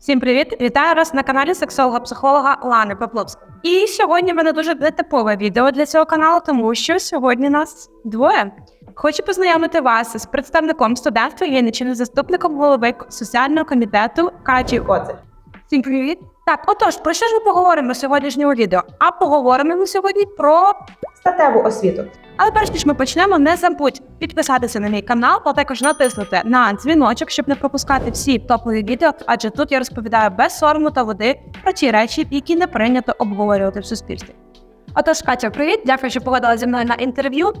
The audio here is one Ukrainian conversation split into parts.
Всім привіт! Вітаю вас на каналі сексолога-психолога Лани Пепловська. І сьогодні в мене дуже нетипове відео для цього каналу, тому що сьогодні нас двоє. Хочу познайомити вас з представником студентства Вінниччини, заступником голови соціального комітету Каті Коцик. Всім привіт! Так, отож, про що ж ми поговоримо в сьогоднішньому відео? А поговоримо ми сьогодні про статеву освіту. Але перш ніж ми почнемо, не забудь підписатися на мій канал, а також натиснути на дзвіночок, щоб не пропускати всі топові відео, адже тут я розповідаю без сорому та води про ті речі, які не прийнято обговорювати в суспільстві. Отож, Катя, привіт, дякую, що погодила зі мною на інтерв'ю.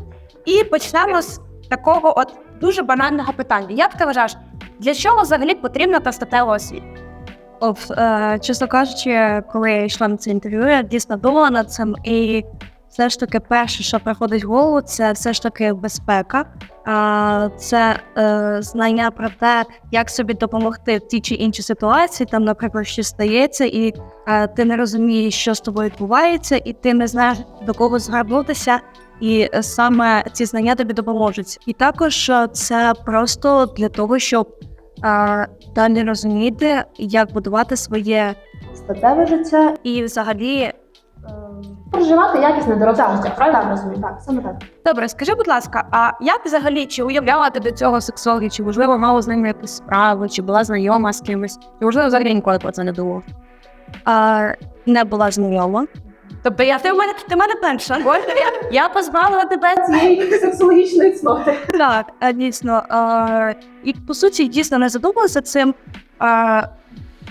І почнемо з такого от дуже банального питання. Як ти вважаєш, для чого взагалі потрібна та статева освіта? Е, чесно кажучи, коли я йшла на це інтерв'ю, я дійсно думала над цим, і все ж таки перше, що приходить в голову, це все ж таки безпека. Це е, знання про те, як собі допомогти в тій чи іншій ситуації. Там, наприклад, що стається, і е, ти не розумієш, що з тобою відбувається, і ти не знаєш до кого звернутися. І саме ці знання тобі допоможуть. І також це просто для того, щоб а, далі розуміти, як будувати своє статеве життя і взагалі. ем, Проживати якісне доросле життя, правильно розумію? Так, саме так. Добре, скажи, будь ласка, а як взагалі чи уявляла ти до цього сексологи, чи можливо мала з ними якусь справу, чи була знайома з кимось, чи можливо взагалі ніколи про це не думав? А, не була знайома. Тобто я ти в мене ти в мене. Боже, я, я позбавила тебе Цієї сексологічної цноти. Так, дійсно. А, і по суті, дійсно не задумалася цим. А,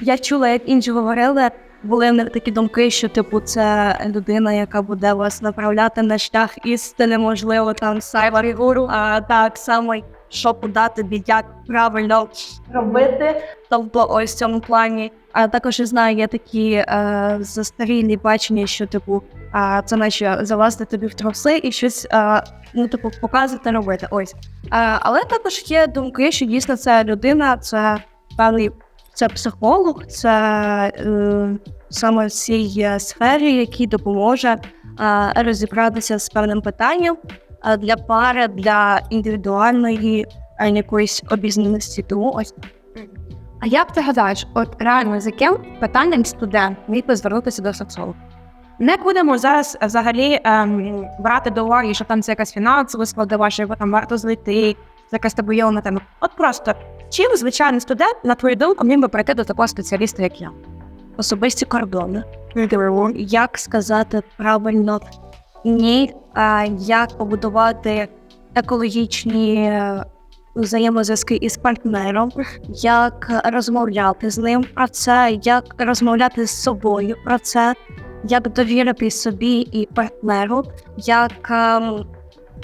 я чула, як інші говорили, були в них такі думки, що типу це людина, яка буде вас направляти на шлях істини, можливо, там сайбер гуру, а так само, що подати як правильно робити. Тобто, ось в цьому плані. А також я знаю, є такі е, застарілі бачення, що типу, а, це наче залазити тобі в труси і щось е, ну, типу, показувати, робити. Ось. Е, але також є думки, що дійсно це людина, це певний це психолог, це е, саме в цій е, сфері, який допоможе е, розібратися з певним питанням для пари, для індивідуальної якоїсь обізнаності. Тому ось А як ти гадаєш, от реально з яким питанням студент міг би звернутися до сексолога? Не будемо зараз взагалі ем, брати до уваги, що там це якась фінансова складова, що його там варто знайти, це якась табуйована тема. От просто чим звичайний студент, на твою думку, міг би прийти до такого спеціаліста, як я? особисті кордони. Як сказати правильно ні, а як побудувати екологічні е, взаємозв'язки із партнером, як розмовляти з ним про це, як розмовляти з собою про це, як довірити собі і партнеру, як ем,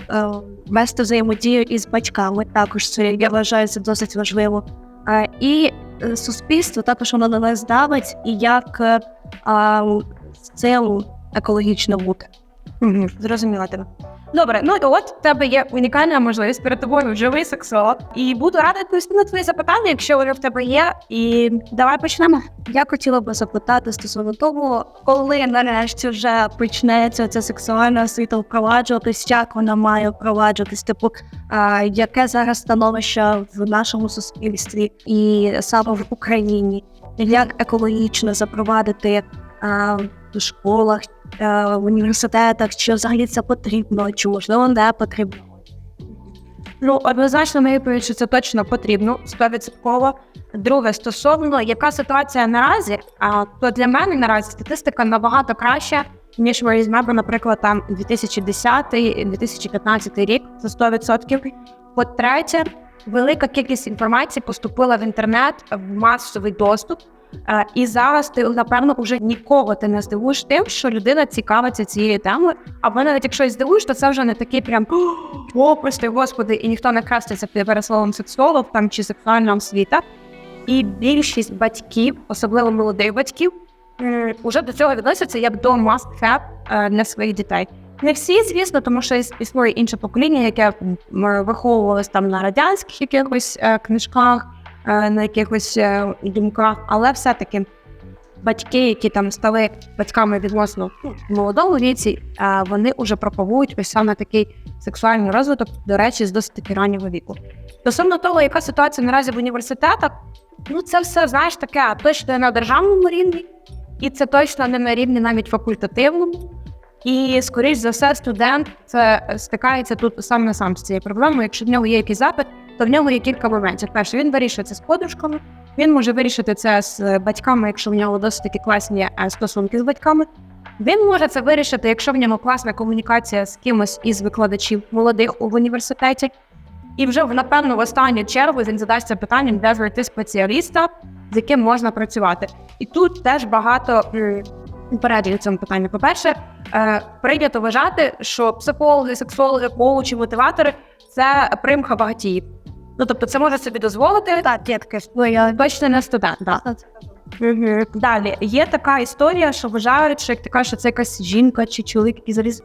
е, вести взаємодію із батьками. Також це я вважаю це досить важливо. Е, і е, суспільство також воно на нас давить, і як е, з цим екологічно бути. Зрозуміла тебе. Добре, ну от в тебе є унікальна можливість перед тобою живий сексолог. І буду рада відповісти на твої запитання, якщо вони в тебе є. І давай почнемо. Я хотіла би запитати стосовно того, коли нарешті вже почнеться ця сексуальна освіта впроваджуватись, як вона має впроваджуватись, типу, а, яке зараз становище в нашому суспільстві і саме в Україні, як екологічно запровадити в школах, в університетах, чи взагалі це потрібно, чи можливо не потрібно. Ну, однозначно, моя відповідь, що це точно потрібно, 100%. Друге, стосовно яка ситуація наразі, а то для мене наразі статистика набагато краща, ніж ми візьмемо, наприклад, там 2010-2015 рік це 100%. По-третє, велика кількість інформації поступила в інтернет в масовий доступ. Е, І зараз ти напевно вже нікого ти не здивуєш тим, що людина цікавиться цією темою. Або навіть якщо здивуєш, то це вже не такий прям о, прости господи, і ніхто не хреститься під пересловом сексолог там чи сексуальна освіта. І більшість батьків, особливо молодих батьків, м, уже до цього відносяться як до must have е, для своїх дітей. Не всі, звісно, тому що існує інше покоління, яке виховувалось там на радянських якихось е, книжках, на якихось е, думках, але все-таки батьки, які там стали батьками відносно ну, в молодому віці, е, вони вже пропагують ось саме такий сексуальний розвиток, до речі, з досить таки раннього віку. Стосовно того, яка ситуація наразі в університетах, ну це все знаєш таке точно на державному рівні, і це точно не на рівні навіть факультативному. І, скоріш за все, студент це стикається тут сам на сам з цією проблемою. Якщо в нього є якийсь запит, то в нього є кілька моментів. Перше, він вирішує це з подружками, він може вирішити це з батьками, якщо в нього досить такі класні е, стосунки з батьками. Він може це вирішити, якщо в нього класна комунікація з кимось із викладачів молодих у університеті. І вже напевно в останню чергу він задасться питанням, де знайти спеціаліста, з яким можна працювати. І тут теж багато в цьому питанні. По-перше, е, прийнято вважати, що психологи, сексологи, коучі, мотиватори це примха багатіїв. Ну тобто, це може собі дозволити. Так, дітки, ну я Точно не студент. Да. Далі є така історія, що вважають, що як ти кажеш, що це якась жінка чи чоловік, який заліз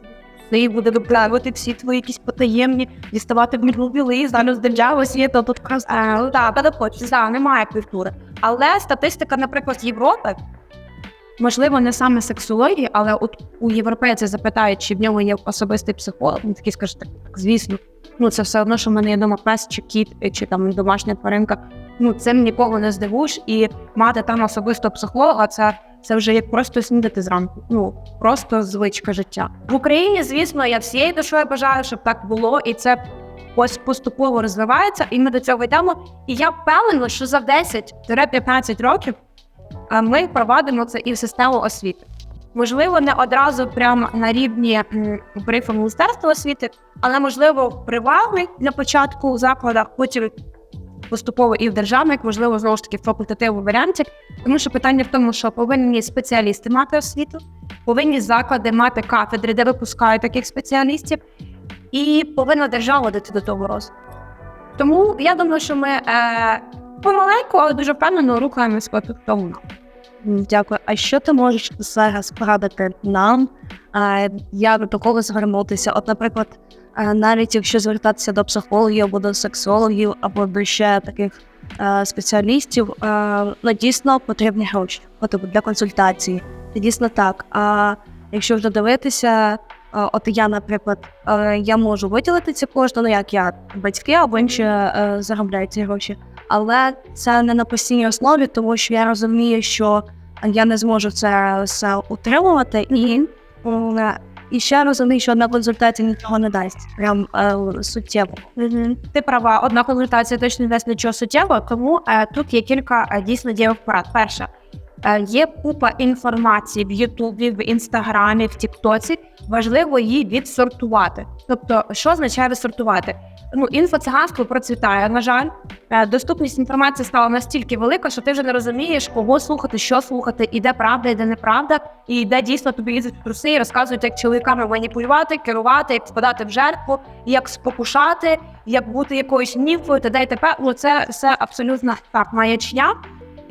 і буде виправити всі твої якісь потаємні, діставати білий, зараз держава світу, тут якраз так, перепочу, да, немає культури. Але статистика, наприклад, Європи, можливо, не саме сексології, але от у європейця запитають, чи в нього є особистий психолог, він такий скаже, так, так, звісно. Ну, це все одно, що в мене є дома пес чи кіт, чи там домашня тваринка. Ну, цим нікого не здивуєш, і мати там особистого психолога це, це вже як просто снідати зранку. Ну просто звичка життя. В Україні, звісно, я всією душою бажаю, щоб так було, і це ось поступово розвивається, і ми до цього йдемо. І я впевнена, що за 10-15 років ми впровадимо це і в систему освіти. Можливо, не одразу прямо на рівні брифу Міністерства освіти, але можливо в приватних для початку у закладах, потім поступово і в державних, можливо, знову ж таки в факультативному варіанті. Тому що питання в тому, що повинні спеціалісти мати освіту, повинні заклади мати кафедри, де випускають таких спеціалістів, і повинна держава дати до того розвитку. Тому я думаю, що ми е, помаленьку, але дуже впевнено рухаємось по тому. Дякую. А що ти можеш зараз порадити нам, е, як до кого звернутися? От, наприклад, навіть якщо звертатися до психологів або до сексологів, або до ще таких спеціалістів, ну, дійсно потрібні гроші от, типу, для консультації. Це дійсно так. А якщо вже дивитися, от я, наприклад, я можу виділити ці кошти, ну як я батьки або інші заробляють ці гроші але це не на постійній основі, тому що я розумію, що я не зможу це все утримувати, і, і ще розумію, що одна консультація нічого не дасть. Прям е, суттєво. Ти права, одна консультація точно не дасть нічого суттєвого, тому е, тут є кілька е, дійсно дієвих порад. Перше, е, є купа інформації в Ютубі, в Інстаграмі, в Тіктоці. Важливо її відсортувати. Тобто, що означає відсортувати? Ну, інфоциганство процвітає, на жаль. Е, Доступність інформації стала настільки велика, що ти вже не розумієш, кого слухати, що слухати, і де правда, і де неправда, і де дійсно тобі їздять труси і розказують, як чоловіками маніпулювати, керувати, як впадати в жертву, як спокушати, як бути якоюсь німфою, та й тепер. Ну це все абсолютно так маячня.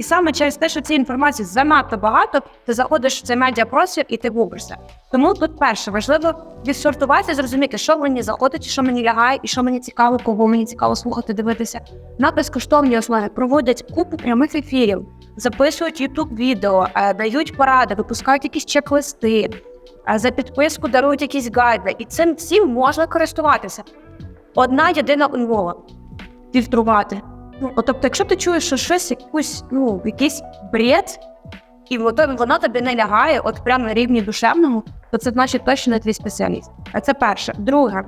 І саме через те, що цієї інформації занадто багато, ти заходиш в цей медіапростір і ти губишся. Тому тут перше важливо відсортувати, зрозуміти, що мені заходить, що мені лягає, і що мені цікаво, кого мені цікаво слухати, дивитися. На безкоштовній основі проводять купу прямих ефірів, записують ютуб відео, е, дають поради, випускають якісь чек-листи, е, за підписку дарують якісь гайди, і цим всім можна користуватися. Одна єдина умова фільтрувати. Ну, тобто, якщо ти чуєш, що щось якусь, ну, якийсь бред, і воно, тобі не лягає, от прямо на рівні душевному, то це значить точно не твій спеціаліст. А це перше. Друге,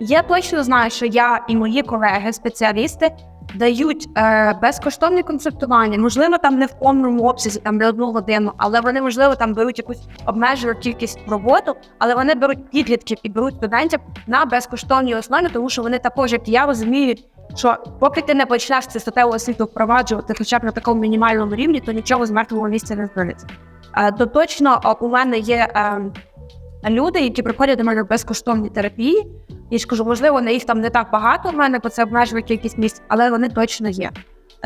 я точно знаю, що я і мої колеги, спеціалісти, дають е, безкоштовне консультування, можливо, там не в повному обсязі, там не одну годину, але вони, можливо, там беруть якусь обмежену кількість роботу, але вони беруть підлітків і беруть студентів на безкоштовній основі, тому що вони також, як я, розуміють, що поки ти не почнеш це статеву освіту впроваджувати хоча б на такому мінімальному рівні, то нічого з мертвого місця не зміниться. Е, То точно у мене є е, люди, які приходять до мене в безкоштовні терапії. І ж кажу, можливо, на їх там не так багато в мене, бо це обмежує кількість місць, але вони точно є.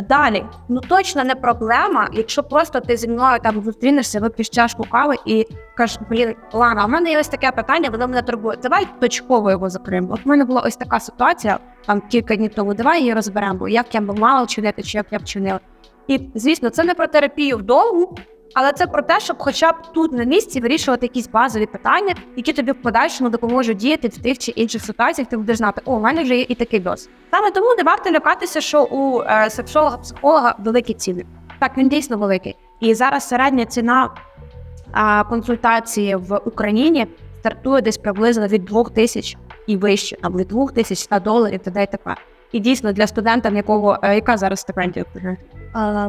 Далі, ну точно не проблема, якщо просто ти зі мною там зустрінешся, вип'єш чашку кави і кажеш, блін, Лана, у мене є ось таке питання, воно мене турбує. Давай точково його закриємо. От в мене була ось така ситуація там кілька днів тому. Давай її розберемо, як я б мала вчинити, чи як я б вчинила. І звісно, це не про терапію вдовгу, Але це про те, щоб хоча б тут на місці вирішувати якісь базові питання, які тобі в подальшому допоможуть діяти в тих чи інших ситуаціях. Ти будеш знати, о, у мене вже є і такий досвід. Саме тому не варто лякатися, що у е, сексолога психолога великі ціни. Так, він дійсно великий. І зараз середня ціна а, консультації в Україні стартує десь приблизно від 2 тисяч і вище, там від 2 тисяч 100 доларів та й т.п. І дійсно для студента, в якого е, яка зараз стипендія? А,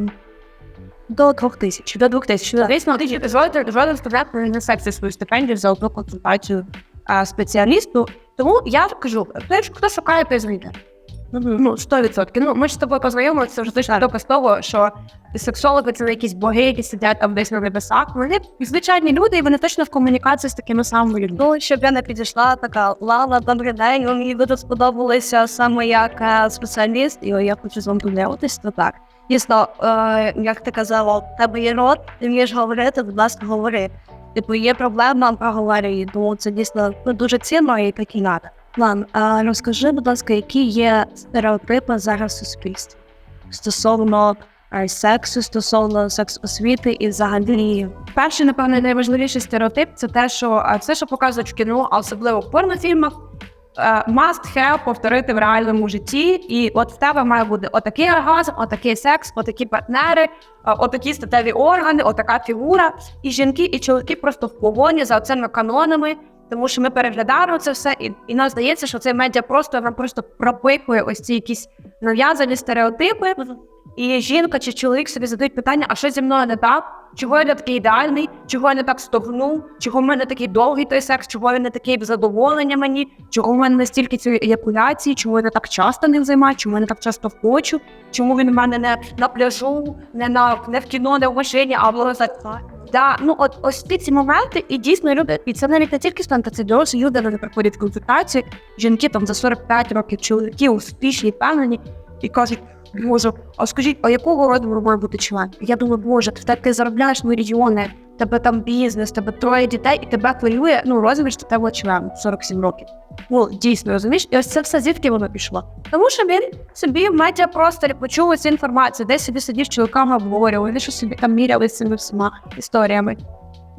до двох тисяч. До 2 тисяч. Звісно, жоден, жоден студент не несе свою стипендію за одну консультацію а, спеціалісту. Тому я кажу, хто, шукає, той знайде. Ну, 100%. Ну, ми ж з тобою познайомилися, це вже точно доказ того, що сексологи це не якісь боги, які сидять там десь на небесах. Вони звичайні люди, і вони точно в комунікації з такими самими людьми. Ну, щоб я не підійшла, така Лана, добрий день, мені дуже сподобалося саме як е, спеціаліст, і я хочу з вами поділитися, то так. Дійсно, е, як ти казала, в тебе є рот, ти вмієш говорити, будь ласка, говори. Типу, є проблема, проговорюй, тому це дійсно ну, дуже цінно і так і надо. Лан, а розкажи, будь ласка, які є стереотипи зараз в суспільстві стосовно е, сексу, стосовно секс-освіти і взагалі Перший, напевно, найважливіший стереотип це те, що все, що показують в кіно, а особливо в порнофільмах, е, must have повторити в реальному житті. І от в тебе має бути отакий оргазм, отакий секс, отакі партнери, е, отакі статеві органи, отака фігура. І жінки, і чоловіки просто в погоні за цими канонами. Тому що ми переглядаємо це все, і, і нам здається, що цей медіа просто нам просто пропикує ось ці якісь нав'язані стереотипи. І жінка чи чоловік собі задають питання, а що зі мною не так? Чого я не такий ідеальний? Чого я не так стогну? Чого в мене такий довгий той секс? Чого він не такий задоволення мені? Чого в мене настільки цієї еякуляції? Чому я не так часто ним займаюся? Чому я не так часто хочу? Чому він в мене не на пляжу, не на не в кіно, не в машині, а в Да, ну от ось ці ці моменти, і дійсно люди, і це навіть не тільки студенти, це дорослі люди, вони приходять консультації, жінки там за 45 років, чоловіки успішні, впевнені, і кажуть, Боже, а скажіть, а якого роду має бути член? Я думаю, Боже, ти так ти заробляєш мільйони, тебе там бізнес, тебе троє дітей, і тебе хвилює ну розумієш, що тебе член 47 років. Ну дійсно розумієш, і ось це все звідки воно пішло. Тому що він собі в медіапросторі почув цю інформацію, десь собі сидів з чоловіками обговорював, вони що собі там міряли з цими всіма історіями.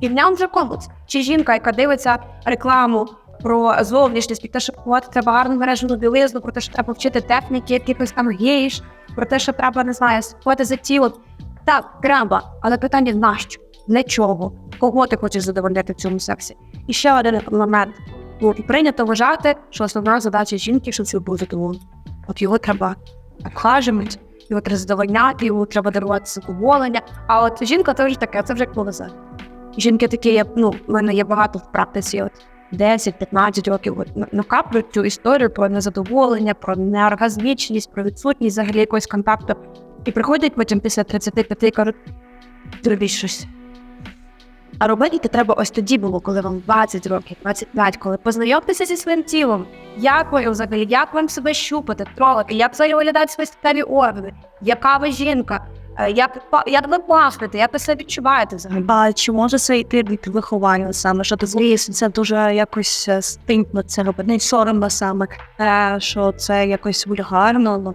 І в ньому вже комплекс. Чи жінка, яка дивиться рекламу про зовнішність, про те, що купувати треба гарну мережну білизну, про те, що треба вчити техніки, якихось там гейш, про те, що треба, не знаю, слідкувати за тілом. Так, треба, але питання нащо? Для чого? Кого ти хочеш задовольнити в цьому сексі? І ще один момент. Ну, і прийнято вважати, що основна задача жінки, щоб це був задоволений. От його треба обхажувати, його треба задовольняти, його треба дарувати задоволення. А от жінка це вже таке, це вже повезе. Жінки такі, ну, в мене є багато в практиці, от 10-15 років накаплюють цю історію про незадоволення, про неоргазмічність, про відсутність взагалі якогось контакту. І приходять потім після 35 і кажуть, зробіть щось. А робити треба ось тоді було, коли вам 20 років, 25, коли познайомтеся зі своїм тілом. Як ви взагалі, як вам себе щупати, трогати, як взагалі виглядають свої статеві органи, яка ви жінка, як, па- як ви пахнете, як ви себе відчуваєте взагалі. Чи може це йти від виховання саме? Що ти злісно, це дуже якось е, стимпно це робити, не соромно саме, е, що це якось вульгарно. Ну,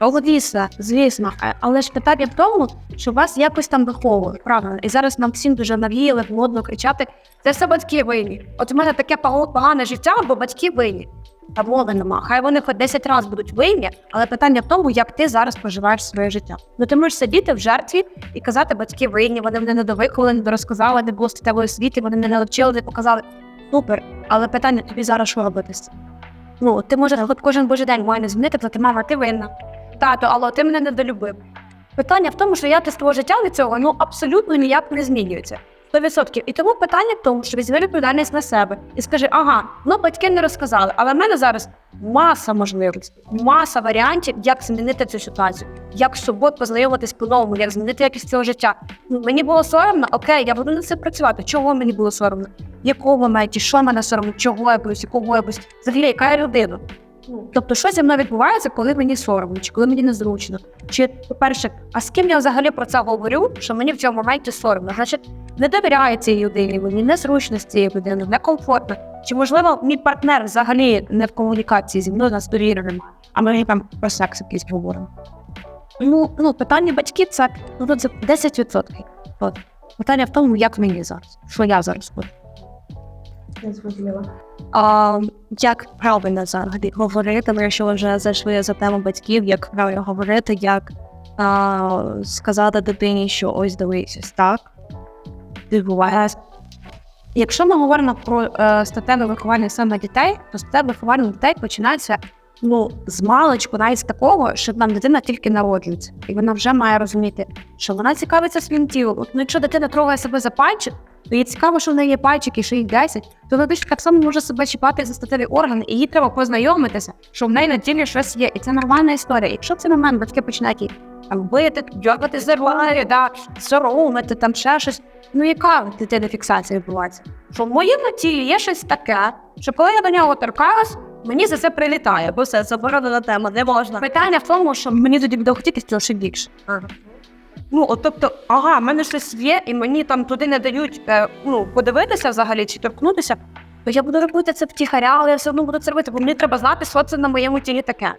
О, звісно, звісно. Е, Але ж питання в тому, що вас якось там виховували, правильно? І зараз нам всім дуже навіяли, модно кричати, це все батьки винні. От у мене таке погане життя, бо батьки винні. Та мови нема. Хай вони хоч 10 разів будуть винні, але питання в тому, як ти зараз проживаєш своє життя. Ну ти можеш сидіти в жертві і казати, батьки винні, вони мене не не розказали, не було статевої освіти, вони мене не навчили, не показали. Супер. Але питання тобі зараз що робити? Ну, ти можеш хоч кожен божий день має змінити, то ти мама, ти винна. Тато, алло, ти мене недолюбив. Питання в тому, що якість твого життя від цього ну абсолютно ніяк не змінюється. 100%. І тому питання в тому, що візьми відповідальність на себе і скажи, ага, ну батьки не розказали, але в мене зараз маса можливостей, маса варіантів, як змінити цю ситуацію, як з собою познайомитись по-новому, як змінити якість цього життя. Ну, мені було соромно, окей, я буду над цим працювати. Чого мені було соромно? В якому моменті, що мене соромно, чого я боюсь, якого я боюсь, взагалі, яка я людина? Ну, Тобто, що зі мною відбувається, коли мені соромно, чи коли мені незручно? Чи, по-перше, а з ким я взагалі про це говорю, що мені в цьому моменті соромно? Значить, не довіряю цій людині, мені незручно з цією людиною, некомфортно. Чи можливо мій партнер взагалі не в комунікації зі мною, нас довіри немає, а ми там про секс якийсь говоримо. Ну, ну питання батьків це ну це 10%. От. Питання в тому, як мені зараз, що я зараз хочу. Не зрозуміла. А, як правильно взагалі говорити, ми що вже зайшли за тему батьків, як правильно говорити, як а, сказати дитині, що ось дивись, так Дивуваюсь. Якщо ми говоримо про е, статеве виховання саме дітей, то статеве виховання дітей починається ну, з маличку, навіть з такого, що там дитина тільки народжується, і вона вже має розуміти, що вона цікавиться своїм тілом. От, ну, якщо дитина трогає себе за пальчик, то їй цікаво, що в неї є пальчики, що їх 10, то вона точно так само може себе чіпати за статеві органи, і їй треба познайомитися, що в неї на тілі щось є. І це нормальна історія. Якщо в цей момент батьки починають там бити, дьоргати за руки, да, соромити, там ще щось. Ну яка в дитини фіксація відбувається? Що в моєму тілі є щось таке, що коли я до нього торкаюсь, мені за це прилітає, бо це заборонена тема, не можна. Питання в тому, що мені тоді буде хотіти цього ще більше. Ну, от, тобто, ага, в мене щось є, і мені там туди не дають е, ну, подивитися взагалі чи торкнутися, то я буду робити це втіхаря, але я все одно буду це робити, бо мені треба знати, що це на моєму тілі таке.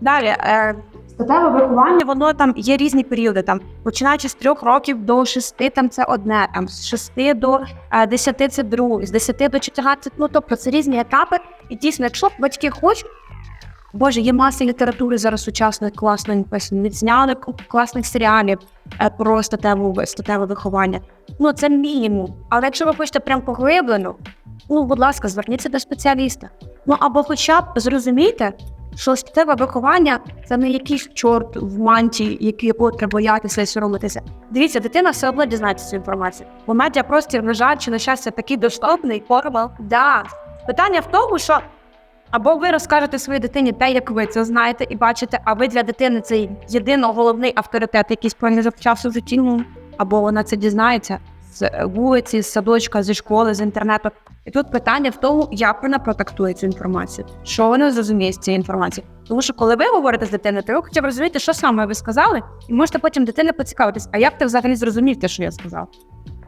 Далі, е, Статеве виховання. воно там є різні періоди, там починаючи з трьох років до шести, там це одне, там з шести до е, десяти це друге, з десяти до чотирнадцяти, ну тобто це різні етапи. І дійсно, якщо батьки хочуть, Боже, є маса літератури зараз сучасної класно написано. Відзняли ку- класних серіалів е, про статеву, статеве виховання. Ну це мінімум. Але якщо ви хочете прям поглиблено, ну будь ласка, зверніться до спеціаліста. Ну або хоча б зрозумійте, що статеве виховання це не якийсь чорт в мантії, який- якого треба боятися і соромитися. Дивіться, дитина все одно дізнається цю інформацію. Бо медіапростір, на жаль, чи на щастя, такий доступний. Формал. Да. Питання в тому, що або ви розкажете своїй дитині те, як ви це знаєте і бачите, а ви для дитини це єдино головний авторитет, який сповнений започався в житті. Ну, або вона це дізнається з вулиці, з садочка, зі школи, з інтернету. І тут питання в тому, як вона протактує цю інформацію, що вона зрозуміє з цієї інформації. Тому що коли ви говорите з дитиною, то ви хоча б розумієте, що саме ви сказали, і можете потім дитини поцікавитись, а як ти взагалі зрозумів те, що я сказав?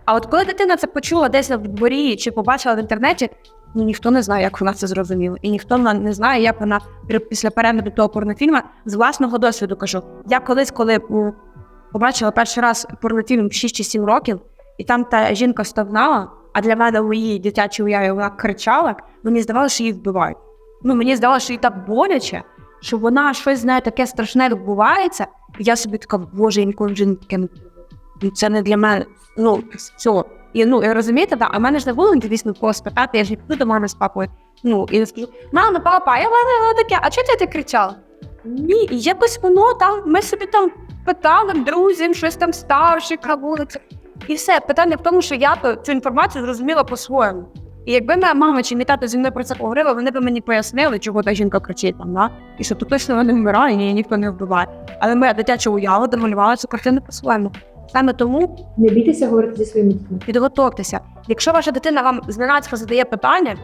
А от коли дитина це почула десь в дворі чи побачила в інтернеті, ну ніхто не знає, як вона це зрозуміла. І ніхто не знає, як вона пі- після перегляду того порнофільму з власного досвіду кажу. Я колись, коли побачила перший раз порнофільм в 6 чи 7 років, і там та жінка стогнала, а для мене в моїй дитячій уяві вона кричала, мені здавалося, що її вбивають. Ну, мені здавалося, що їй так боляче, що вона щось з таке страшне відбувається. І я собі така, боже, я ніколи вже таке не Ну, це не для мене. Ну, все. І ну, і розумієте, да, а в мене ж не було звісно, кого спитати, я ж не піду до мами з папою. Ну, і я скажу, мама, папа, я мене таке, а чого ти так кричала? Ні, і якось воно там, ми собі там питали друзям, щось там старших на вулиці. І все. Питання в тому, що я цю інформацію зрозуміла по-своєму. І якби моя мама чи мій тато зі мною про це поговорила, вони б мені пояснили, чого та жінка кричить там, да? і що тут точно вона не вмирає, і її ніхто не вбиває. Але моя дитяча уява домалювала цю картину по-своєму. Саме тому Не бійтеся говорити зі своїми дітьми. підготовтеся. Якщо ваша дитина вам зненацька задає питання,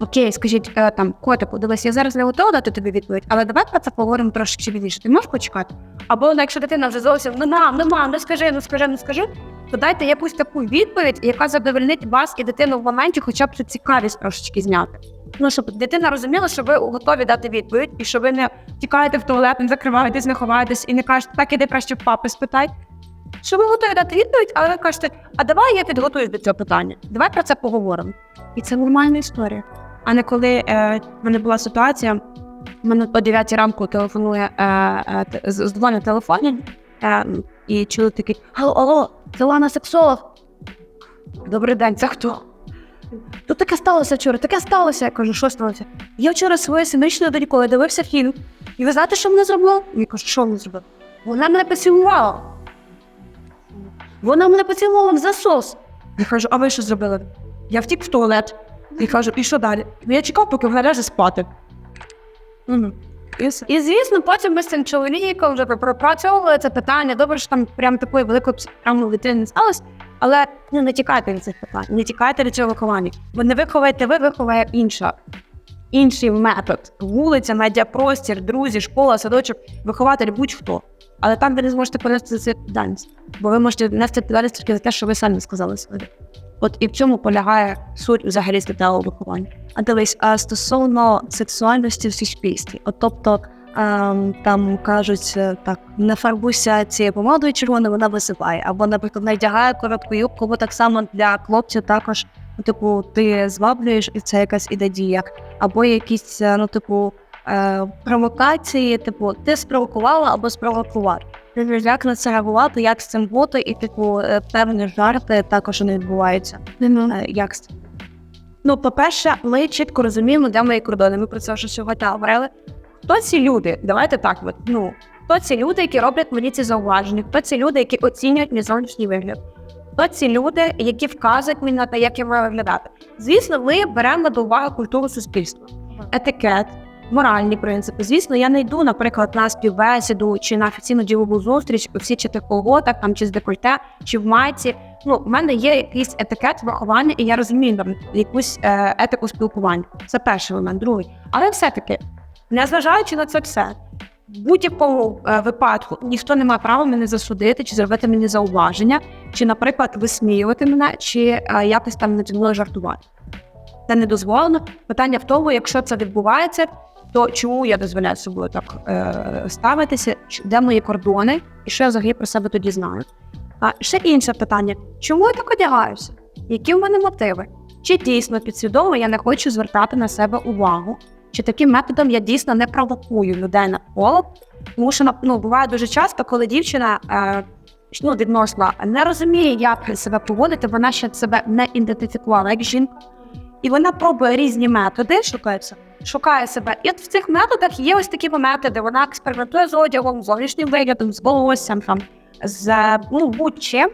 окей, скажіть е, там, котику, дивись, я зараз не готова дати тобі відповідь, але давай про це поговоримо трошки пізніше. Ти можеш почекати? Або ну, якщо дитина вже зовсім ну мам, ну мам, не скажи, ну скажи, не скажи, то дайте якусь таку відповідь, яка задовольнить вас і дитину в моменті, хоча б цю цікавість трошечки зняти. Ну, щоб дитина розуміла, що ви готові дати відповідь, і що ви не тікаєте в туалет, не закриваєтесь, не ховаєтесь і не кажете, так іди краще папи спитай. Що ви готові дати відповідь, але ви кажете, а давай я підготуюсь до цього питання. Давай про це поговоримо. І це нормальна історія. А не коли е, в мене була ситуація, в мене о 9 ранку телефонує е, е, з- дзвонить телефон, е, і чоловік такий: Алло, алло, це Лана сексолог. Добрий день, це хто? Тут таке сталося вчора, таке сталося. Я кажу, що сталося? Я вчора своєю семирічною донькою дивився фільм. І ви знаєте, що вона зробила? Я кажу, що вона зробила? Вона мене поцілувала. Вона мене поцілувала в засос. Я кажу, а ви що зробили? Я втік в туалет. І кажу, і що далі? Ну я чекав, поки вона ляже спати. Угу. І, і звісно, потім ми з цим чоловіком вже пропрацьовували це питання. Добре, що там прям такої великої травми дитини не сталося. Але ну, не тікайте від цих питань, не тікайте від цього виховання. Бо не виховаєте ви, виховає інша. Інший метод. Вулиця, медіапростір, друзі, школа, садочок, вихователь, будь-хто. Але там ви не зможете понести за це відповідальність. Бо ви можете нести відповідальність тільки за те, що ви самі сказали собі. От і в цьому полягає суть взагалі статевого виховання. А дивись, а стосовно сексуальності в суспільстві, от тобто ем, там кажуть е, так, не фарбуйся цією помадою червоною, вона висипає. Або, наприклад, не вдягає коротку юбку, бо так само для хлопців також, ну, типу, ти зваблюєш, і це якась іде дія. Або якісь, е, ну, типу, е, провокації, типу, ти спровокувала або спровокувати. Як на це реагувати, як з цим бути, і типу е, певні жарти також вони відбуваються. Е, Як з цим? Ну, по-перше, ми чітко розуміємо, де мої кордони. Ми про це вже сьогодні говорили. Хто ці люди? Давайте так. От, ну, хто ці люди, які роблять мені ці зауваження? Хто ці люди, які оцінюють мій зовнішній вигляд? Хто ці люди, які вказують мені на те, як я маю виглядати? Звісно, ми беремо до уваги культуру суспільства, етикет, моральні принципи. Звісно, я не йду, наприклад, на співбесіду чи на офіційну ділову зустріч у всі чи тих колготах, там чи з декольте, чи в майці. Ну, в мене є якийсь етикет виховання, і я розумію там якусь е, етику спілкування. Це перший момент, другий. Але все-таки, незважаючи на це все, в будь-якому е, випадку ніхто не має права мене засудити чи зробити мені зауваження, чи, наприклад, висміювати мене, чи е, якось там мною жартувати. Це не дозволено. Питання в тому, якщо це відбувається, то чому я дозволяю собою так е, ставитися, де мої кордони, і що я взагалі про себе тоді знаю. А ще інше питання: чому я так одягаюся? Які в мене мотиви? Чи дійсно підсвідомо я не хочу звертати на себе увагу? Чи таким методом я дійсно не провокую людей навколо? Тому що ну, буває дуже часто, коли дівчина е, ну, відносно не розуміє, як себе поводити, вона ще себе не ідентифікувала як жінка. І вона пробує різні методи, шукається, шукає себе. І от в цих методах є ось такі моменти, де вона експериментує з одягом, з зовнішнім виглядом, з волоссям, там, з ну, будь-чим.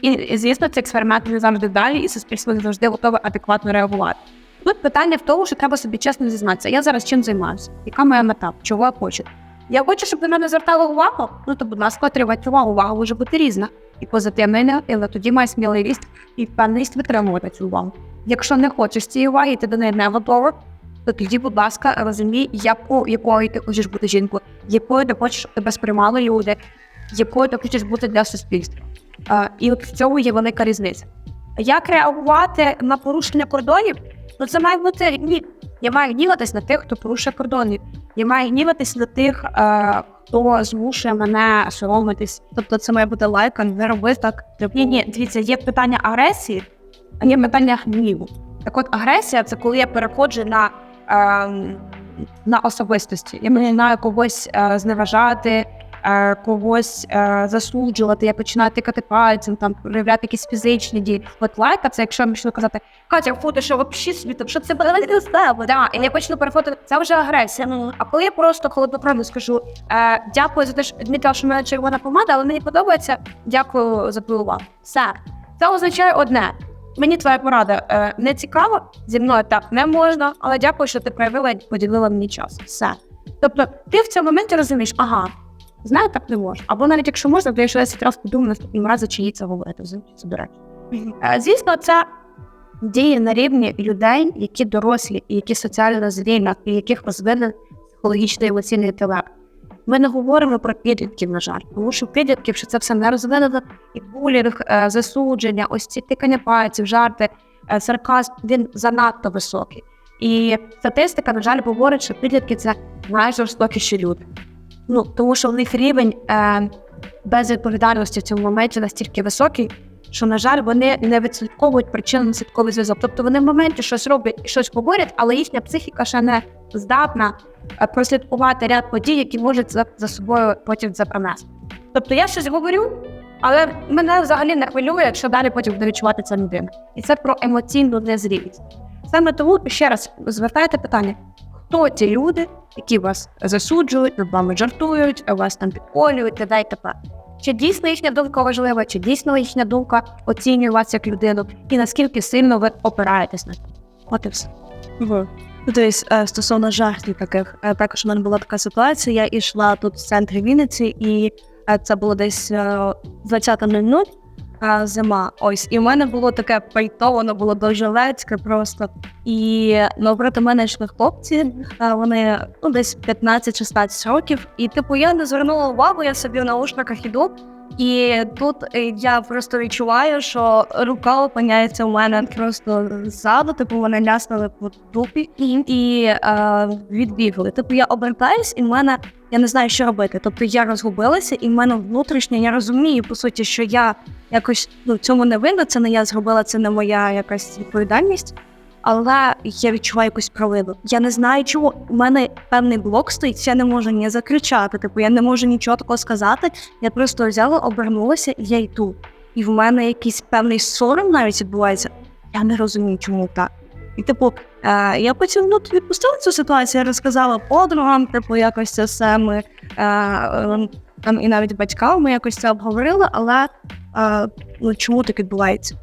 І, і, звісно, ці експерименти не завжди далі, і суспільство завжди готове адекватно реагувати. Тут питання в тому, що треба собі чесно зізнатися. Я зараз чим займаюся? Яка моя мета? Чого я хочу? Я хочу, щоб на мене звертали увагу. Ну то, будь ласка, отримайте увагу. Увага може бути різна. І позитивна, і негативна. Тоді має сміливість і впевненість витримувати цю увагу. Якщо не хочеш цієї уваги, і ти до неї не готова, то тоді, будь ласка, розумій, яку, якою ти хочеш бути жінкою, якою ти хочеш, щоб тебе сприймали люди, якою ти хочеш бути для суспільства. А, і от в цьому є велика різниця. Як реагувати на порушення кордонів? Ну це має бути ні. Я маю гніватись на тих, хто порушує кордони. Я маю гніватись на тих, е, хто змушує мене соромитись. Тобто це має бути лайка, не роби так. Типу, Ні, ні, дивіться, є питання агресії, а є питання гніву. Так от агресія це коли я переходжу на, на особистості. Я починаю когось е, зневажати, е, когось е, засуджувати, я починаю тикати пальцем, там проявляти якісь фізичні дії. От лайка, це якщо я почну казати, Катя, фу, ти що взагалі собі там, що це з? Да, і я почну переходити, це вже агресія. А коли я просто холодноправно скажу е, дякую за те, що відмітила, що в мене червона помада, але мені подобається, дякую за твою увагу. Все. Це означає одне. Мені твоя порада е, не цікава, зі мною так не можна, але дякую, що ти проявила і поділила мені час. Все. Тобто, ти в цьому моменті розумієш, ага, знаю, так не можна. Або навіть якщо можна, то я ще 10 разів подумаю наступним разом, чи їй це говорити. Це до речі. Е, Звісно, це діє на рівні людей, які дорослі, і які соціально зрілі, і яких розвинений психологічний емоційний інтелект. Ми не говоримо про підлітків, на жаль, тому що підлітків що це все не розвинено, і булінг, е, засудження, ось ці тикання пальців, жарти, е, сарказм, він занадто високий. І статистика, на жаль, говорить, що підлітки це найжорстокіші люди. Ну, тому що в них рівень е, безвідповідальності в цьому моменті настільки високий, що, на жаль, вони не відслідковують причинно-наслідковий зв'язок. Тобто вони в моменті щось роблять і щось говорять, але їхня психіка ще не здатна е, прослідкувати ряд подій, які можуть за, за собою потім це принести. Тобто я щось говорю, але мене взагалі не хвилює, якщо далі потім буде відчувати ця людина. І це про емоційну незрілість. Саме тому ще раз звертайте питання, хто ті люди, які вас засуджують, над вами жартують, вас там підколюють, т.д. і т.п. Чи дійсно їхня думка важлива, чи дійсно їхня думка оцінює вас як людину, і наскільки сильно ви опираєтесь на це? От і все. Ну, Тобто, стосовно жартів таких, е, також у мене була така ситуація. Я йшла тут в центрі Вінниці, і е, це було десь е, 20.00 е, зима. Ось, і в мене було таке пальто, воно було дуже лецьке просто. І навпроти мене йшли хлопці, вони ну, десь 15-16 років. І типу я не звернула увагу, я собі в наушниках іду. І тут е, я просто відчуваю, що рука опиняється у мене просто ззаду, типу вони ляснули по дупі і е, відбігли. Типу я обертаюсь, і в мене я не знаю, що робити. Тобто я розгубилася, і в мене внутрішньо я розумію, по суті, що я якось ну, цьому не винна, це не я зробила, це не моя якась відповідальність. Але я відчуваю якусь провину. Я не знаю, чому. У мене певний блок стоїть, я не можу ні закричати, типу, я не можу нічого такого сказати. Я просто взяла, обернулася і я йду. І в мене якийсь певний сором навіть відбувається. Я не розумію, чому так. І, типу, е, я потім ну, відпустила цю ситуацію, розказала подругам, типу, якось це все ми е, е, там і навіть батькам ми якось це обговорили, але е, ну, чому так відбувається?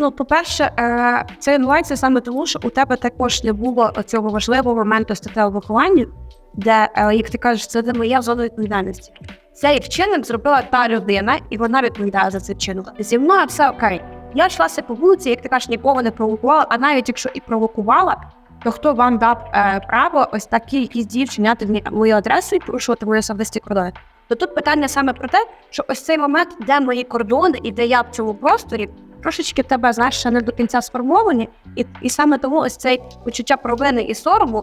Ну, по-перше, е, це відбувається саме тому, що у тебе також не було цього важливого моменту статевого виховання, де, е, як ти кажеш, це не моя зона відповідальності. Цей вчинок зробила та людина, і вона відповідає за цей вчинок. Зі мною все окей. Я йшлася по вулиці, як ти кажеш, нікого не провокувала, а навіть якщо і провокувала, то хто вам дав е, право ось такі якісь дії вчиняти мою адресу і порушувати мої особисті кордони? То тут питання саме про те, що ось цей момент, де мої кордони і де я в цьому просторі, трошечки тебе знаєш ще не до кінця сформовані, і, і саме тому ось цей почуття провини і сорому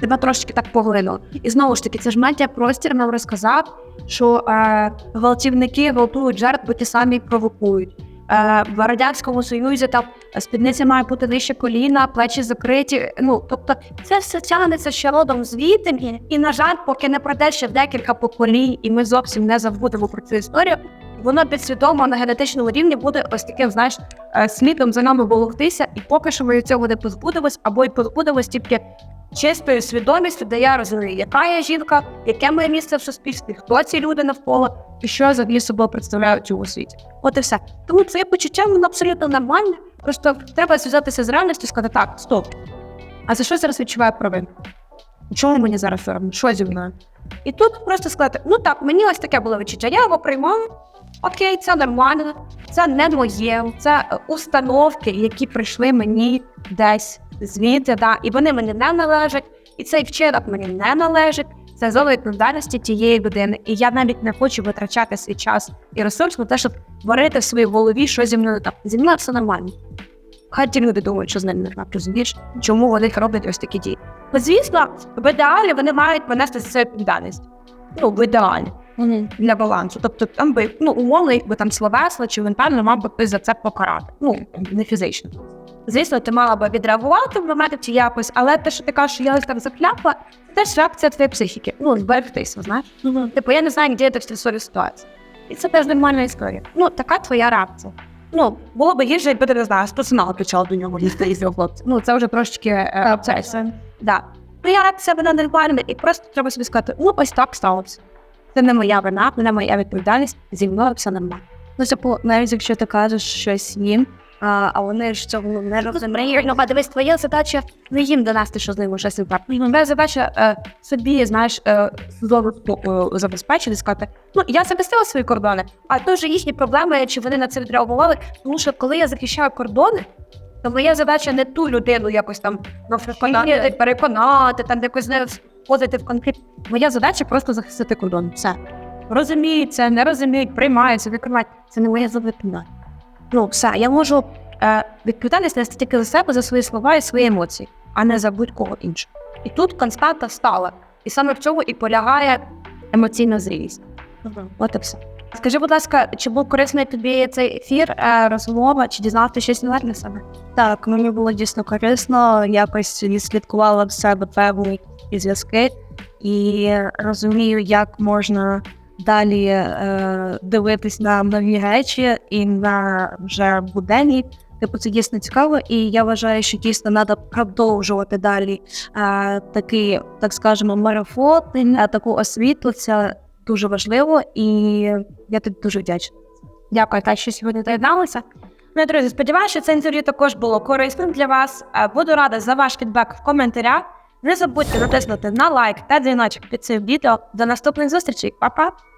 тебе трошечки так поглинуло. І знову ж таки, це ж медіапростір нам розказав, що е, гвалтівники гвалтують жертв, бо ті самі провокують. Е, в радянському союзі там спідниця має бути нижче коліна, плечі закриті. Ну тобто, це все тягнеться ще родом звідти. І на жаль, поки не пройде ще декілька поколінь, і ми зовсім не забудемо про цю історію. Воно підсвідомо на генетичному рівні буде ось таким, знаєш, е, слідом за нами волоктися, і поки що ми цього не позбудемось, або й позбудемось тільки чистою свідомістю, де я розумію, яка я жінка, яке моє місце в суспільстві, хто ці люди навколо і що я взагалі собою представляють у цьому світі. От і все. Тому це почуття воно абсолютно нормальне. Просто треба зв'язатися з реальністю і сказати, так, стоп. А за що зараз відчуваю провину? Чому мені зараз соромно? Що зі мною? І тут просто сказати: ну так, мені ось таке було відчуття, я його приймаю. Окей, це нормально, це не моє, це е, установки, які прийшли мені десь звідти, да, і вони мені не належать, і цей вчинок мені не належить. Це зона відповідальності тієї людини. І я навіть не хочу витрачати свій час і ресурс на те, щоб варити в своїй голові, що зі мною там. Зі мною все нормально. Хай ті люди думають, що з ними не так, розумієш, чому вони роблять ось такі дії. Звісно, в ідеалі вони мають понести за це відповідальність. Ну, в ідеалі для балансу. Тобто, там би ну умовно, якби там словесно чи ментально мав би ти за це покарати. Ну не фізично. Звісно, ти мала би відреагувати в моменті чи якось, але те, що ти кажеш, що я ось там закляпла, це теж реакція твоєї психіки. Ну, зберегтися, знаєш. Типу, я не знаю, де ти в стресовій ситуації. І це теж нормальна історія. Ну, така твоя реакція. Ну, було б гірше, якби ти не знаю, з персоналу почала до нього лізти із його хлопця. Ну, це вже трошечки е, це. Да. Моя реакція вона нормальна, і просто треба собі сказати, ну ось так сталося. Це не моя вина, не моя відповідальність, зі мною все нормально. Ну, типу, навіть якщо ти кажеш щось їм, а, а вони ж цього ну, не розуміють. Ну, дивись, твоя задача не їм донести, що з ними щось не так. Твоя задача е, собі, знаєш, е, спокою забезпечити, сказати, ну я захистила свої кордони, а то вже їхні проблеми, чи вони на це відреагували. Тому що коли я захищаю кордони, то моя задача не ту людину якось там переконати, переконати там якось не входити в конфлікт. Моя задача просто захистити кордон. Все. Розуміють це, не розуміють, приймаються, викривають. Це не моя задача. Ну, все, я можу е, відповідальність нести тільки за себе, за свої слова і свої емоції, а не за будь-кого іншого. І тут константа стала. І саме в цьому і полягає емоційна зрілість. От і все. Скажи, будь ласка, чи був корисний тобі цей ефір, е, розмова, чи дізнався щось нове для себе? Так, мені було дійсно корисно, якось відслідкувала в себе певні зв'язки і розумію, як можна далі е, дивитись на нові речі і на вже буденні. Типу, це дійсно цікаво, і я вважаю, що дійсно треба продовжувати далі е, такий, так скажемо, марафон, е, таку освіту. Це дуже важливо, і я тобі дуже вдячна. Дякую, та що сьогодні доєдналися. Ну, друзі, сподіваюся, що це інтерв'ю також було корисним для вас. Е, Буду рада за ваш фідбек в коментарях. Не забудьте натиснути на лайк та дзвіночок під цим відео. До наступних зустрічей. Па-па!